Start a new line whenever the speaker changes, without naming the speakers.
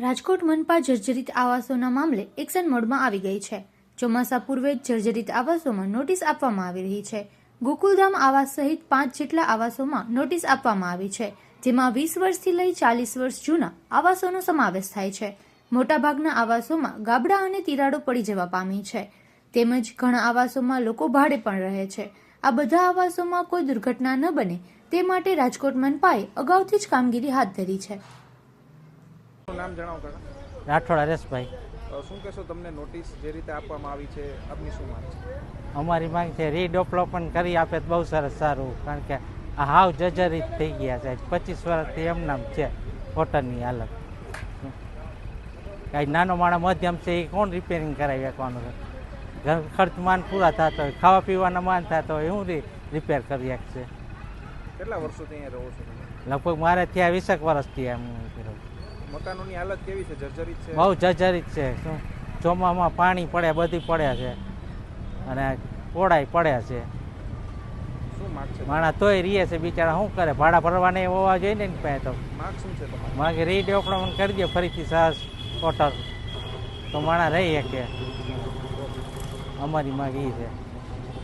રાજકોટ મનપા જર્જરિત આવાસોના મામલે એક્શન મોડમાં આવી ગઈ છે. ચોમાસા પૂર્વે જર્જરિત આવાસોમાં નોટિસ આપવામાં આવી રહી છે. ગોકુલધામ આવાસ સહિત પાંચ જેટલા આવાસોમાં નોટિસ આપવામાં આવી છે, જેમાં વીસ વર્ષથી લઈ ચાલીસ વર્ષ જૂના આવાસોનો સમાવેશ થાય છે. મોટાભાગના આવાસોમાં ગાબડા અને તિરાડો પડી જવા પામી છે. તેમજ ઘણા આવાસોમાં લોકો ભાડે પણ રહે છે. આ બધા આવાસોમાં કોઈ દુર્ઘટના ન બને તે માટે રાજકોટ મનપાએ અગાઉથી જ કામગીરી હાથ ધરી છે.
નામ જણાવો કાકા.
રાઠોડ હરેશભાઈ.
શું કહેશો તમને નોટિસ જે રીતે આપવામાં આવી છે આપની શું માંગ છે?
અમારી માંગ છે રીડેવલપમેન્ટ કરી આપે તો બહુ સરસ સારું કારણ કે આ હાવ જર્જરિત થઈ ગયા છે. પચીસ વર્ષથી એમનામ છે હોટલની હાલત. કાંઈ નાનો માણસ મધ્યમ છે એ કોણ રિપેરિંગ કરાવી શકવાનું છે? ઘર ખર્ચ માન પૂરા થતા હોય ખાવા પીવાના માન થતા હોય હું રિપેર કરી શકશે
કેટલા વર્ષોથી અહીંયા રહો છો
લગભગ મારે ત્યાં વીસેક વર્ષથી એમ કર્યું.
મકાનોની હાલત કેવી છે? જર્જરિત છે?
બહુ જર્જરિત છે. શું? ચોમામાં પાણી પડે બધી પડે છે. અને પોડાય પડે છે.
શું માંગ છે?
માણસ તોય રીએ છે બિચારા. શું કરે? ભાડા ભરવાને હોવા જોઈએ ને પાસે તો.
માગ શું છે તમારી?
માગે રીડેવલપમેન્ટ કરી દે ફરીથી સાસ હોટલ. તો માણસ રહી શકે. અમારી માગ એ છે.